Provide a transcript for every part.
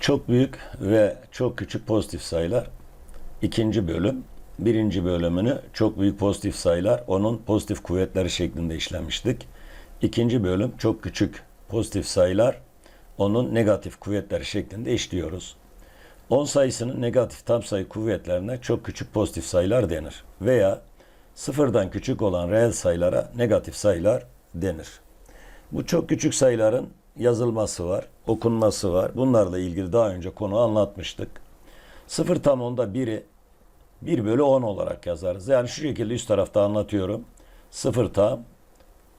Çok büyük ve çok küçük pozitif sayılar. İkinci bölüm. Birinci bölümünü çok büyük pozitif sayılar, onun pozitif kuvvetleri şeklinde işlemiştik. İkinci bölüm çok küçük pozitif sayılar, onun negatif kuvvetleri şeklinde işliyoruz. 10 sayısının negatif tam sayı kuvvetlerine çok küçük pozitif sayılar denir. Veya sıfırdan küçük olan reel sayılara negatif sayılar denir. Bu çok küçük sayıların yazılması var, okunması var. Bunlarla ilgili daha önce konu anlatmıştık. Sıfır tam onda biri 1 bölü 10 olarak yazarız. Yani şu şekilde üst tarafta anlatıyorum. Sıfır tam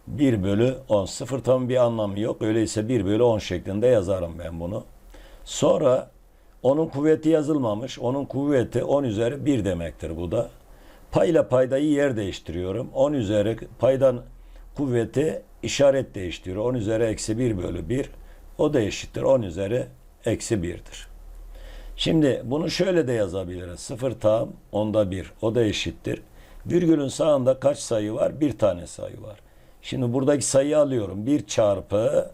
1 bölü 10. Sıfır tam bir anlamı yok. Öyleyse 1 bölü 10 şeklinde yazarım ben bunu. Sonra onun kuvveti yazılmamış. Onun kuvveti 10 üzeri 1 demektir bu da. Payla paydayı yer değiştiriyorum. 10 üzeri paydan kuvveti işaret değiştiriyor. 10 üzeri eksi 1 bölü 1. O da eşittir. 10 üzeri eksi 1'dir. Şimdi bunu şöyle de yazabiliriz. 0 tam onda 1. O da eşittir. Virgülün sağında kaç sayı var? Bir tane sayı var. Şimdi buradaki sayıyı alıyorum. 1 çarpı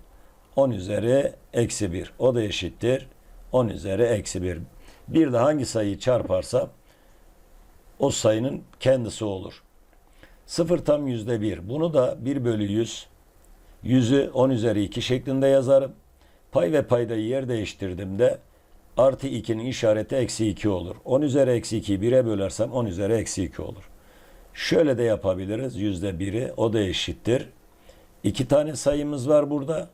10 üzeri eksi 1. O da eşittir. 10 üzeri eksi 1. Bir de hangi sayıyı çarparsam o sayının kendisi olur. 0 tam yüzde 1. Bunu da 1 bölü 100. 100'ü 10 üzeri 2 şeklinde yazarım. Pay ve paydayı yer değiştirdiğimde artı 2'nin işareti eksi 2 olur. 10 üzeri eksi 2'yi 1'e bölersem 10 üzeri eksi 2 olur. Şöyle de yapabiliriz. Yüzde 1'i o da eşittir. İki tane sayımız var burada.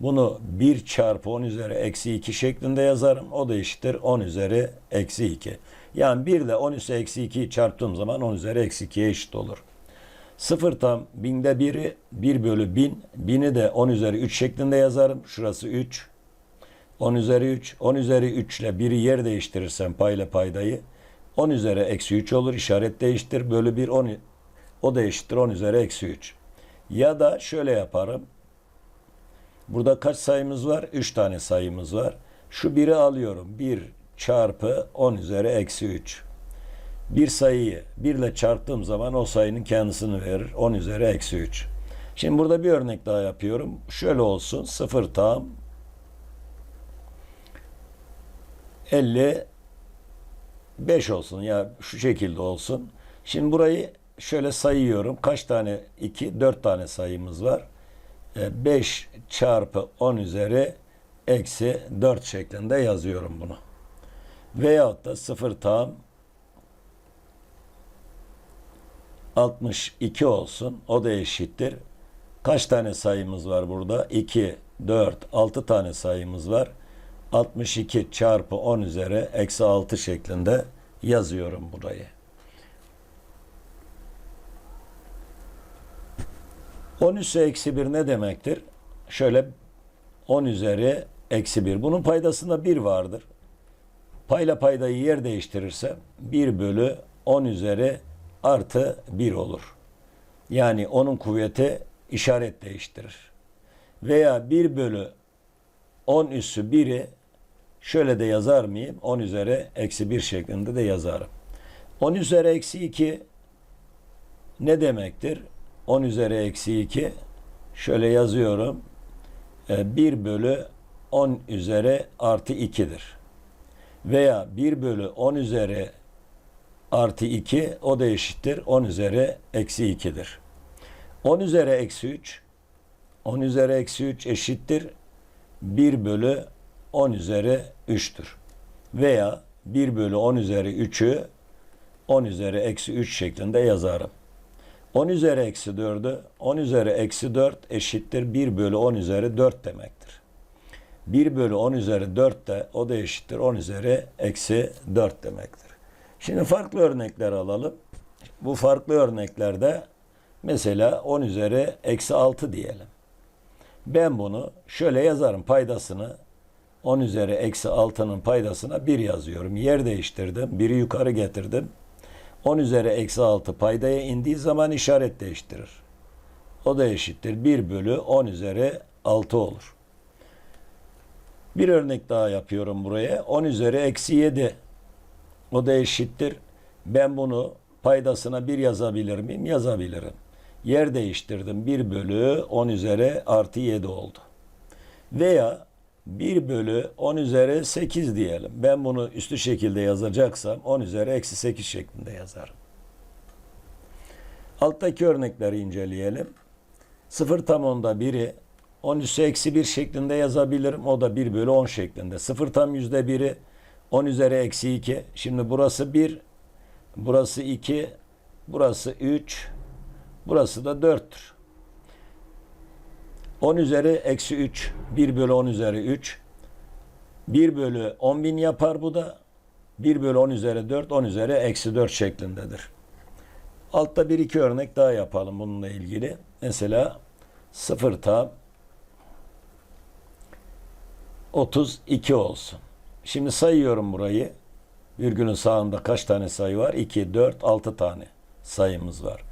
Bunu 1 çarpı 10 üzeri eksi 2 şeklinde yazarım. O da eşittir 10 üzeri eksi 2. Yani 1 ile 10 üzeri eksi 2'yi çarptığım zaman 10 üzeri eksi 2'ye eşit olur. 0 tam binde 1'i 1 bölü 1000. 1000'i de 10 üzeri 3 şeklinde yazarım. Şurası 3. 10 üzeri 3. 10 üzeri 3 ile 1'i yer değiştirirsem payla paydayı 10 üzeri eksi 3 olur. İşaret değiştir. Bölü 1 10. O da eşittir 10 üzeri eksi 3. Ya da şöyle yaparım. Burada kaç sayımız var? 3 tane sayımız var. Şu 1'i alıyorum. 1 çarpı 10 üzeri eksi 3. Bir sayıyı 1 ile çarptığım zaman o sayının kendisini verir. 10 üzeri eksi 3. Şimdi burada bir örnek daha yapıyorum. Şöyle olsun. 0 tam 55 olsun ya şu şekilde olsun. Şimdi burayı şöyle sayıyorum. Kaç tane? 2, 4 tane sayımız var. 5 çarpı 10 üzeri eksi 4 şeklinde yazıyorum bunu. Veyahut da 0 tam 62 olsun. O da eşittir. Kaç tane sayımız var burada? 2, 4, 6 tane sayımız var. 62 çarpı 10 üzeri eksi 6 şeklinde yazıyorum burayı. 10 üssü eksi 1 ne demektir? Şöyle 10 üzeri eksi 1. Bunun paydasında 1 vardır. Payla paydayı yer değiştirirsem 1 bölü 10 üzeri artı 1 olur. Yani onun kuvveti işaret değiştirir. Veya 1 bölü 10 üssü 1'i şöyle de yazar mıyım? 10 üzeri eksi 1 şeklinde de yazarım. 10 üzeri eksi 2 ne demektir? 10 üzeri eksi 2 şöyle yazıyorum. 1 bölü 10 üzeri artı 2'dir. Veya 1 bölü 10 üzeri artı 2 o da eşittir 10 üzeri eksi 2'dir. 10 üzeri eksi 3 10 üzeri eksi 3 eşittir 1 bölü 10 üzeri 3'tür. Veya 1 bölü 10 üzeri 3'ü 10 üzeri eksi 3 şeklinde yazarım. 10 üzeri eksi 4'ü 10 üzeri eksi 4 eşittir 1 bölü 10 üzeri 4 demektir. 1 bölü 10 üzeri 4 de o da eşittir 10 üzeri eksi 4 demektir. Şimdi farklı örnekler alalım. Bu farklı örneklerde mesela 10 üzeri eksi 6 diyelim. Ben bunu şöyle yazarım paydasını 10 üzeri eksi 6'nın paydasına 1 yazıyorum. Yer değiştirdim. 1'i yukarı getirdim. 10 üzeri eksi 6 paydaya indiği zaman işaret değiştirir. O da eşittir. 1 bölü 10 üzeri 6 olur. Bir örnek daha yapıyorum buraya. 10 üzeri eksi 7. O da eşittir. Ben bunu paydasına 1 yazabilir miyim? Yazabilirim. Yer değiştirdim. 1 bölü 10 üzeri artı 7 oldu. Veya 1 bölü 10 üzeri 8 diyelim. Ben bunu üstü şekilde yazacaksam 10 üzeri eksi 8 şeklinde yazarım. Alttaki örnekleri inceleyelim. 0 tam onda biri 10 üssü eksi 1 şeklinde yazabilirim. O da 1 bölü 10 şeklinde. 0 tam yüzde biri 10 üzeri eksi 2. Şimdi burası 1, burası 2, burası 3, burası da 4'tür. 10 üzeri eksi 3, 1 bölü 10 üzeri 3. 1 bölü 10 bin yapar bu da. 1 bölü 10 üzeri 4, 10 üzeri eksi 4 şeklindedir. Altta bir iki örnek daha yapalım bununla ilgili. Mesela 0 tam 32 olsun. Şimdi sayıyorum burayı. Virgülün sağında kaç tane sayı var? 2, 4, 6 tane sayımız var.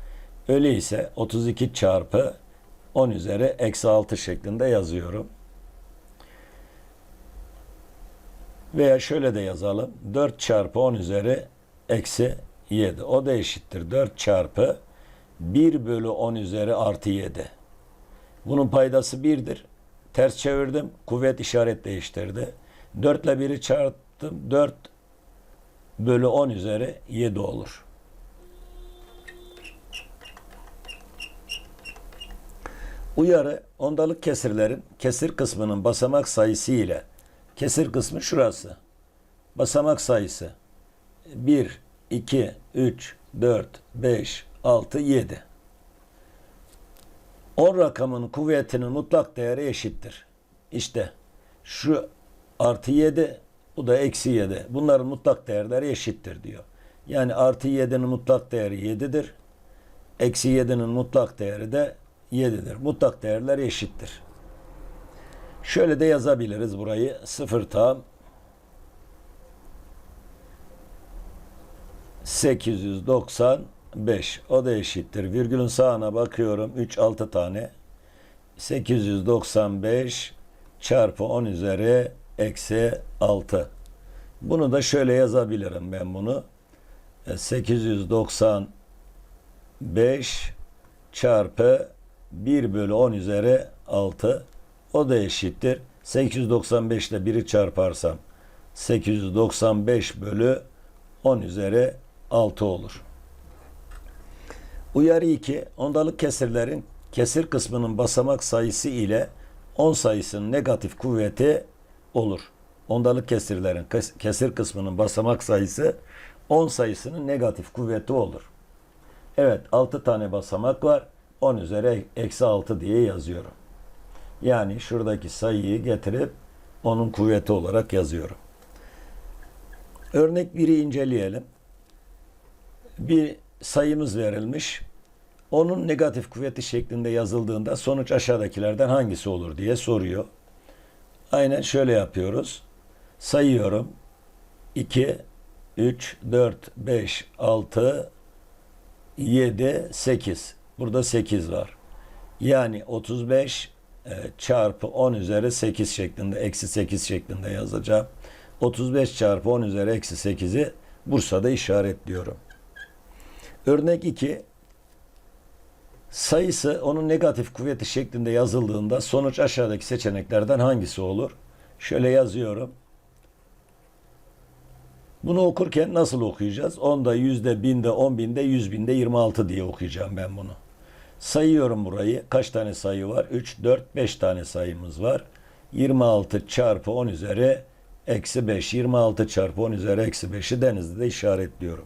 Öyleyse 32 çarpı 10 üzeri eksi 6 şeklinde yazıyorum. Veya şöyle de yazalım. 4 çarpı 10 üzeri eksi 7. O da eşittir. 4 çarpı 1 bölü 10 üzeri artı 7. Bunun paydası 1'dir. Ters çevirdim. Kuvvet işaret değiştirdi. 4 ile 1'i çarptım. 4 bölü 10 üzeri 7 olur. Uyarı ondalık kesirlerin kesir kısmının basamak sayısı ile kesir kısmı şurası. Basamak sayısı 1, 2, 3, 4, 5, 6, 7. 10 rakamın kuvvetinin mutlak değeri eşittir. İşte şu artı 7 bu da eksi 7. Bunların mutlak değerleri eşittir diyor. Yani artı 7'nin mutlak değeri 7'dir. Eksi 7'nin mutlak değeri de 7'dir. Mutlak değerler eşittir. Şöyle de yazabiliriz burayı. 0 tam 895. O da eşittir. Virgülün sağına bakıyorum. 3 6 tane. 895 çarpı 10 üzeri eksi 6. Bunu da şöyle yazabilirim ben bunu. E, 895 çarpı 1 bölü 10 üzeri 6. O da eşittir. 895 ile 1'i çarparsam 895 bölü 10 üzeri 6 olur. Uyarı 2. Ondalık kesirlerin kesir kısmının basamak sayısı ile 10 sayısının negatif kuvveti olur. Ondalık kesirlerin kes- kesir kısmının basamak sayısı 10 sayısının negatif kuvveti olur. Evet 6 tane basamak var. 10 üzeri eksi 6 diye yazıyorum. Yani şuradaki sayıyı getirip onun kuvveti olarak yazıyorum. Örnek 1'i inceleyelim. Bir sayımız verilmiş. Onun negatif kuvveti şeklinde yazıldığında sonuç aşağıdakilerden hangisi olur diye soruyor. Aynen şöyle yapıyoruz. Sayıyorum. 2, 3, 4, 5, 6, 7, 8. Burada 8 var. Yani 35 e, çarpı 10 üzeri 8 şeklinde, eksi 8 şeklinde yazacağım. 35 çarpı 10 üzeri eksi 8'i Bursa'da işaretliyorum. Örnek 2. Sayısı onun negatif kuvveti şeklinde yazıldığında sonuç aşağıdaki seçeneklerden hangisi olur? Şöyle yazıyorum. Bunu okurken nasıl okuyacağız? Onda, yüzde, binde, on binde, yüz binde, 26 diye okuyacağım ben bunu. Sayıyorum burayı. Kaç tane sayı var? 3, 4, 5 tane sayımız var. 26 çarpı 10 üzeri eksi 5. 26 çarpı 10 üzeri eksi 5'i denizde de işaretliyorum.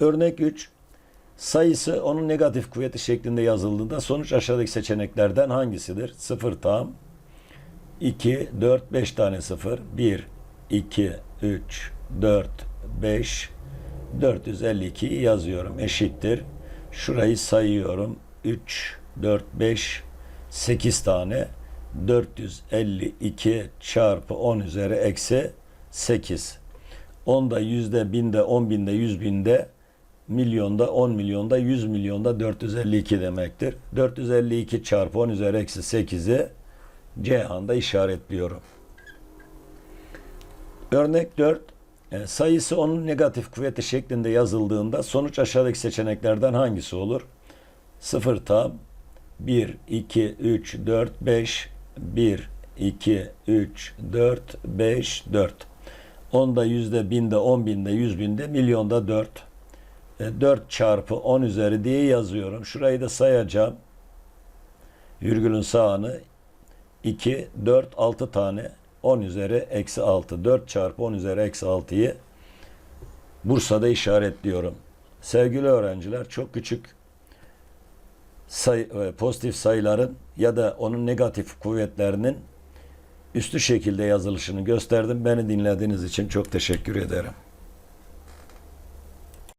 Örnek 3. Sayısı onun negatif kuvveti şeklinde yazıldığında sonuç aşağıdaki seçeneklerden hangisidir? 0 tam 2, 4, 5 tane 0. 1, 2, 3, 4, 5, 452'yi yazıyorum. Eşittir. Şurayı sayıyorum. 3, 4, 5, 8 tane. 452 çarpı 10 üzeri eksi 8. Onda, yüzde, binde, on binde, yüz binde, milyonda, 10 milyonda, 100 milyonda 452 demektir. 452 çarpı 10 üzeri eksi 8'i Ceyhan'da işaretliyorum. Örnek 4. e, sayısı onun negatif kuvveti şeklinde yazıldığında sonuç aşağıdaki seçeneklerden hangisi olur? 0 tam 1, 2, 3, 4, 5, 1, 2, 3, 4, 5, 4. Onda yüzde, binde, on binde, yüz binde, milyonda 4. 4 çarpı 10 üzeri diye yazıyorum. Şurayı da sayacağım. Virgülün sağını 2, 4, 6 tane 10 üzeri eksi 6. 4 çarpı 10 üzeri eksi 6'yı Bursa'da işaretliyorum. Sevgili öğrenciler çok küçük say, e, pozitif sayıların ya da onun negatif kuvvetlerinin üstü şekilde yazılışını gösterdim. Beni dinlediğiniz için çok teşekkür ederim.